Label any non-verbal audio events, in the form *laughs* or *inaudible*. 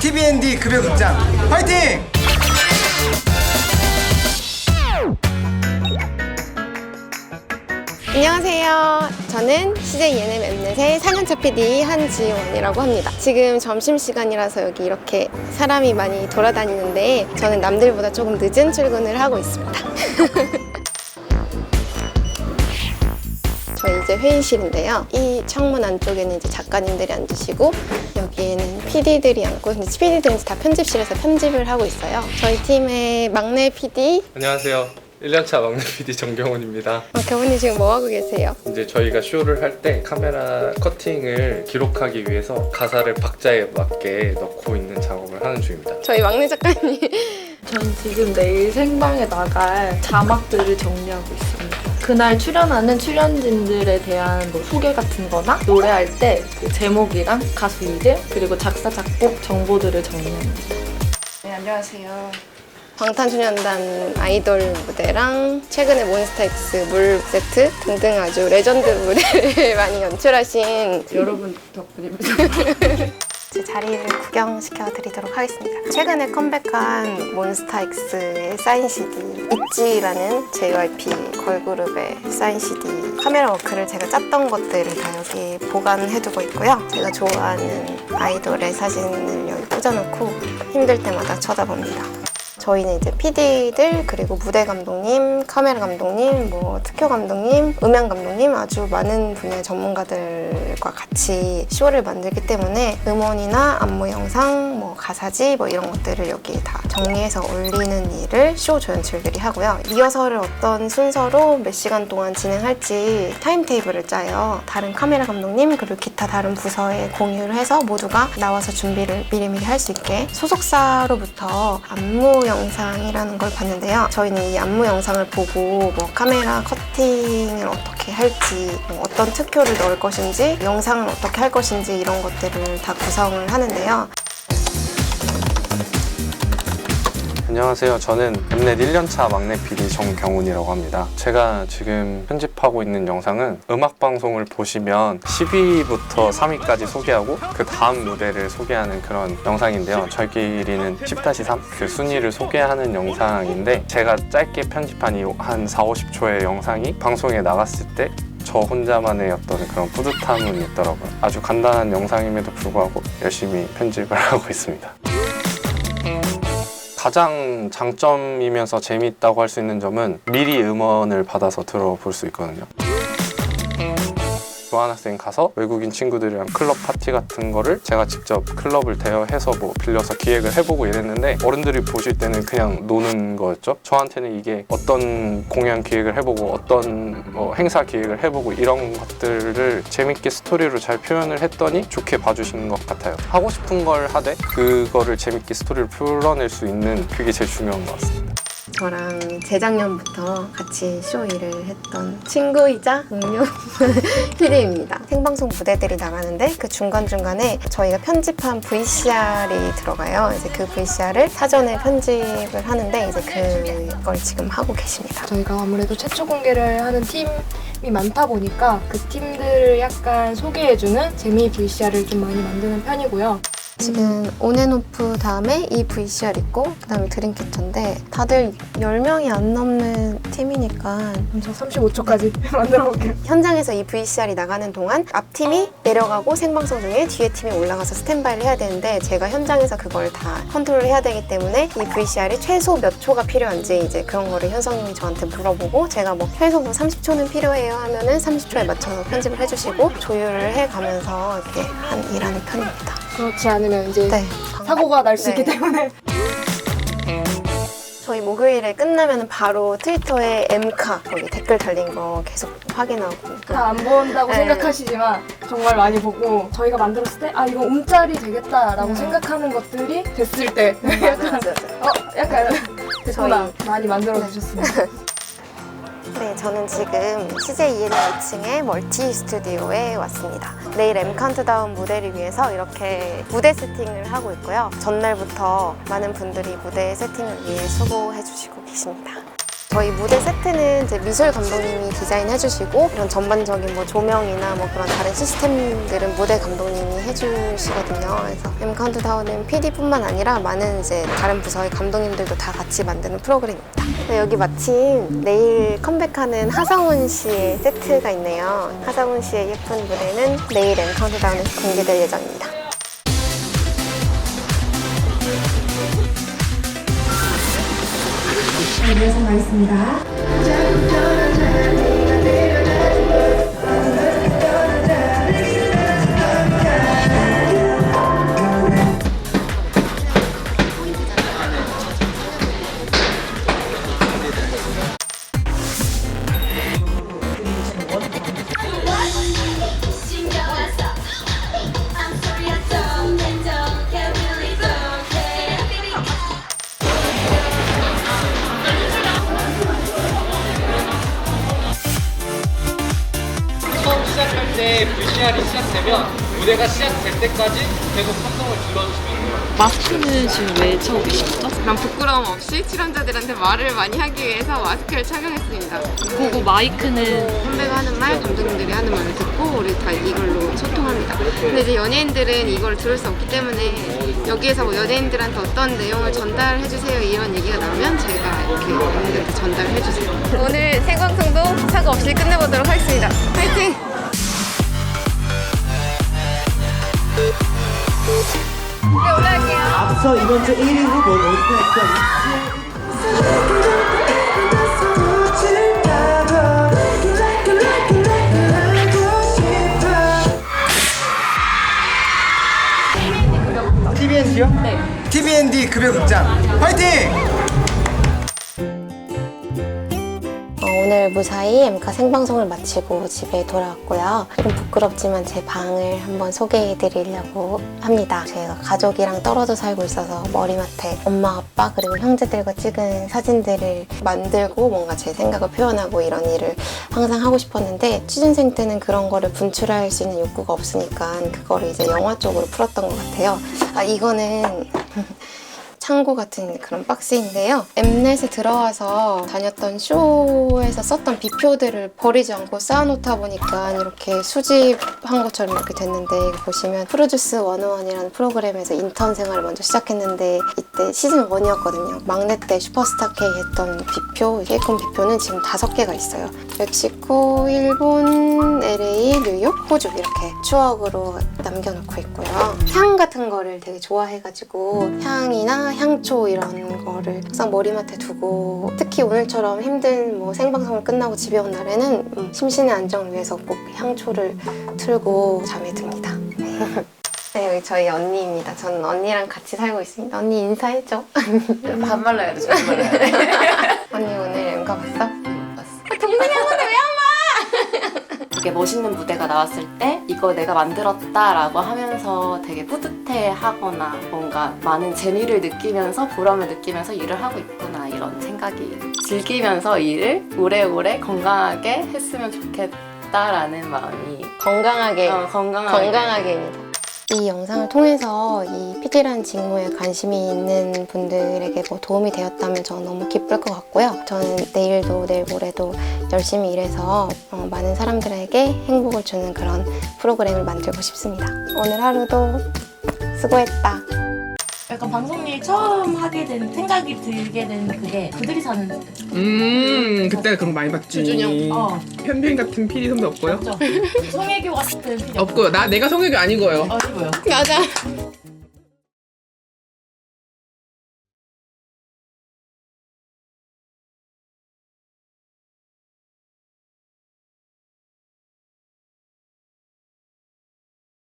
TBND 급여 극장 화이팅! 안녕하세요. 저는 CJ ENM 엠넷의 4년차 PD 한지원이라고 합니다. 지금 점심시간이라서 여기 이렇게 사람이 많이 돌아다니는데 저는 남들보다 조금 늦은 출근을 하고 있습니다. *laughs* 저희 이제 회의실인데요. 이 창문 안쪽에는 이제 작가님들이 앉으시고 여기에는 PD들이 앉고 근데 PD들은 다 편집실에서 편집을 하고 있어요. 저희 팀의 막내 PD 안녕하세요. 1년차 막내 PD 정경훈입니다. 어, 경훈이 지금 뭐 하고 계세요? 이제 저희가 쇼를 할 때 카메라 커팅을 기록하기 위해서 가사를 박자에 맞게 넣고 있는 작업을 하는 중입니다. 저희 막내 작가님 *laughs* 전 지금 내일 생방에 나갈 자막들을 정리하고 있습니다. 그날 출연하는 출연진들에 대한 뭐 소개 같은 거나 노래할 때그 제목이랑 가수 이름 그리고 작사, 작곡 정보들을 정리합니다. 네, 안녕하세요. 방탄소년단 아이돌 무대랑 최근에 몬스타엑스 물 세트 등등 아주 레전드 무대를 *laughs* 많이 연출하신 여러분 덕분입니다. 제 자리를 구경시켜 드리도록 하겠습니다. 최근에 컴백한 몬스타엑스의 사인 CD 있지라는 JYP 걸그룹의 사인 CD 카메라 워크를 제가 짰던 것들을 다 여기 보관해두고 있고요. 제가 좋아하는 아이돌의 사진을 여기 꽂아놓고 힘들 때마다 쳐다봅니다. 저희는 이제 PD들 그리고 무대 감독님, 카메라 감독님, 뭐 특효 감독님, 음향 감독님 아주 많은 분야의 전문가들과 같이 쇼를 만들기 때문에 음원이나 안무 영상, 뭐 가사지 뭐 이런 것들을 여기 다 정리해서 올리는 일을 쇼 조연출들이 하고요. 리허설을 어떤 순서로 몇 시간 동안 진행할지 타임테이블을 짜요. 다른 카메라 감독님 그리고 기타 다른 부서에 공유를 해서 모두가 나와서 준비를 미리미리 할 수 있게 소속사로부터 안무 영 상이라는 걸 봤는데요. 저희는 이 안무 영상을 보고 뭐 카메라 커팅을 어떻게 할지, 뭐 어떤 특효를 넣을 것인지, 영상을 어떻게 할 것인지 이런 것들을 다 구성을 하는데요. 안녕하세요. 저는 엠넷 1년차 막내 PD 정경훈이라고 합니다. 제가 지금 편집하고 있는 영상은 음악 방송을 보시면 10위부터 3위까지 소개하고 그 다음 무대를 소개하는 그런 영상인데요. 저희끼리는 10-3 그 순위를 소개하는 영상인데 제가 짧게 편집한 이 한 4, 50초의 영상이 방송에 나갔을 때저 혼자만의 어떤 그런 뿌듯함은 있더라고요. 아주 간단한 영상임에도 불구하고 열심히 편집을 *laughs* 하고 있습니다. 가장 장점이면서 재미있다고 할 수 있는 점은 미리 음원을 받아서 들어볼 수 있거든요. 교환학생 가서 외국인 친구들이랑 클럽 파티 같은 거를 제가 직접 클럽을 대여해서 뭐 빌려서 기획을 해보고 이랬는데 어른들이 보실 때는 그냥 노는 거였죠. 저한테는 이게 어떤 공연 기획을 해보고 어떤 뭐 행사 기획을 해보고 이런 것들을 재밌게 스토리로 잘 표현을 했더니 좋게 봐주시는 것 같아요. 하고 싶은 걸 하되 그거를 재밌게 스토리를 풀어낼 수 있는 그게 제일 중요한 것 같습니다. 저랑 재작년부터 같이 쇼 일을 했던 친구이자 동료 PD입니다. *laughs* 생방송 무대들이 나가는데 그 중간중간에 저희가 편집한 VCR이 들어가요. 이제 그 VCR을 사전에 편집을 하는데 이제 그걸 지금 하고 계십니다. 저희가 아무래도 최초 공개를 하는 팀이 많다 보니까 그 팀들을 약간 소개해주는 재미 VCR을 좀 많이 만드는 편이고요. 지금 온앤오프 다음에 이 VCR 있고 그 다음에 드림캐쳐인데 다들 10명이 안 넘는 팀이니까 저 35초까지 *laughs* 만들어 볼게요. 현장에서 이 VCR이 나가는 동안 앞 팀이 내려가고 생방송 중에 뒤에 팀이 올라가서 스탠바이를 해야 되는데 제가 현장에서 그걸 다 컨트롤 해야 되기 때문에 이 VCR이 최소 몇 초가 필요한지 이제 그런 거를 현성님이 저한테 물어보고 제가 뭐 최소 뭐 30초는 필요해요 하면은 30초에 맞춰서 편집을 해주시고 조율을 해가면서 이렇게 한 일하는 편입니다. 그렇지 않으면 이제 네. 사고가 날 수 있기 네. 때문에 저희 목요일에 끝나면 바로 트위터에 M카 거기 댓글 달린 거 계속 확인하고 다 안 본다고 네. 생각하시지만 정말 많이 보고 저희가 만들었을 때 아 이거 움짤이 되겠다라고 음. 생각하는 것들이 됐을 때 약간 맞아, 맞아. *laughs* 어 약간 *laughs* 됐구나 저희- 많이 만들어 주셨습니다. *laughs* 네, 저는 지금 CJ EN 2층의 멀티 스튜디오에 왔습니다. 내일 M 카운트다운 무대를 위해서 이렇게 무대 세팅을 하고 있고요. 전날부터 많은 분들이 무대 세팅을 위해 수고해 주시고 계십니다. 저희 무대 세트는 이제 미술 감독님이 디자인해 주시고 이런 전반적인 뭐 조명이나 뭐 그런 다른 시스템들은 무대 감독님이 해주시거든요. 그래서 M 카운트다운은 PD뿐만 아니라 많은 이제 다른 부서의 감독님들도 다 같이 만드는 프로그램입니다. 네, 여기 마침 내일 컴백하는 하성훈 씨의 세트가 있네요. 하성훈 씨의 예쁜 무대는 내일 M 카운트다운에서 공개될 예정입니다. I'm 시작되면 무대가 시작될 때까지 계속 함성을 불러주시면 돼요. 마스크는 지금 왜 차고 계시죠? 그런 부끄러움 없이 출연자들한테 말을 많이 하기 위해서 마스크를 착용했습니다. 그리고 마이크는 선배가 하는 말, 감독님들이 하는 말을 듣고 우리 다 이걸로 소통합니다. 근데 이제 연예인들은 이걸 들을 수 없기 때문에 여기에서 뭐 연예인들한테 어떤 내용을 전달해 주세요 이런 얘기가 나오면 제가 이렇게 연예인들한테 전달해 주세요. 오늘 생방송도 사고 없이 끝내보도록 하겠습니다. 화이팅! 앞서 이번 주 1위 후보 몬스타엑스와 TBND요? 네. TBND 급여 극장 화이팅! 오늘 무사히 엠카 생방송을 마치고 집에 돌아왔고요. 좀 부끄럽지만 제 방을 한번 소개해 드리려고 합니다. 제가 가족이랑 떨어져 살고 있어서 머리맡에 엄마, 아빠, 그리고 형제들과 찍은 사진들을 만들고 뭔가 제 생각을 표현하고 이런 일을 항상 하고 싶었는데 취준생 때는 그런 거를 분출할 수 있는 욕구가 없으니까 그거를 이제 영화 쪽으로 풀었던 것 같아요. 아, 이거는 *laughs* 창고 같은 그런 박스인데요. 엠넷에 들어와서 다녔던 쇼에서 썼던 비표들을 버리지 않고 쌓아놓다 보니까 이렇게 수집한 것처럼 이렇게 됐는데 보시면 프로듀스 101이라는 프로그램에서 인턴 생활을 먼저 시작했는데 이때 시즌 1이었거든요. 막내 때 슈퍼스타 K 했던 비표, K콘 비표는 지금 다섯 개가 있어요. 멕시코, 일본, LA, 뉴욕, 호주 이렇게 추억으로 남겨놓고 있고요. 향 같은 거를 되게 좋아해가지고 향이나 향초 이런 거를 항상 머리맡에 두고 특히 오늘처럼 힘든 뭐 생방송을 끝나고 집에 온 날에는 음, 심신의 안정을 위해서 꼭 향초를 틀고 잠에 듭니다. *laughs* 네, 여기 저희 언니입니다. 저는 언니랑 같이 살고 있습니다. 언니 인사해줘. 반말로 해야 돼, 반말로 해야 돼. *laughs* 언니 오늘 엠가 봤어? 되게 멋있는 무대가 나왔을 때 이거 내가 만들었다라고 하면서 되게 뿌듯해 하거나 뭔가 많은 재미를 느끼면서 보람을 느끼면서 일을 하고 있구나 이런 생각이 즐기면서 일을 오래오래 건강하게 했으면 좋겠다라는 마음이 건강하게 어, 건강하게 건강하게 입니다. 이 영상을 통해서 이 PD라는 직무에 관심이 있는 분들에게 뭐 도움이 되었다면 저는 너무 기쁠 것 같고요. 저는 내일도 내일 모레도 열심히 일해서 어, 많은 사람들에게 행복을 주는 그런 프로그램을 만들고 싶습니다. 오늘 하루도 수고했다. 약간 방송 일 처음 하게 된 생각이 들게 된 그게 그들이 사는 음 그때 그런 거 많이 봤지 주준영. 어 현빈 같은 PD 선배 없고요? 맞죠? 송혜교 같은 필요 없고요 나 내가 성혁이 아니고요 어 이거요 맞아.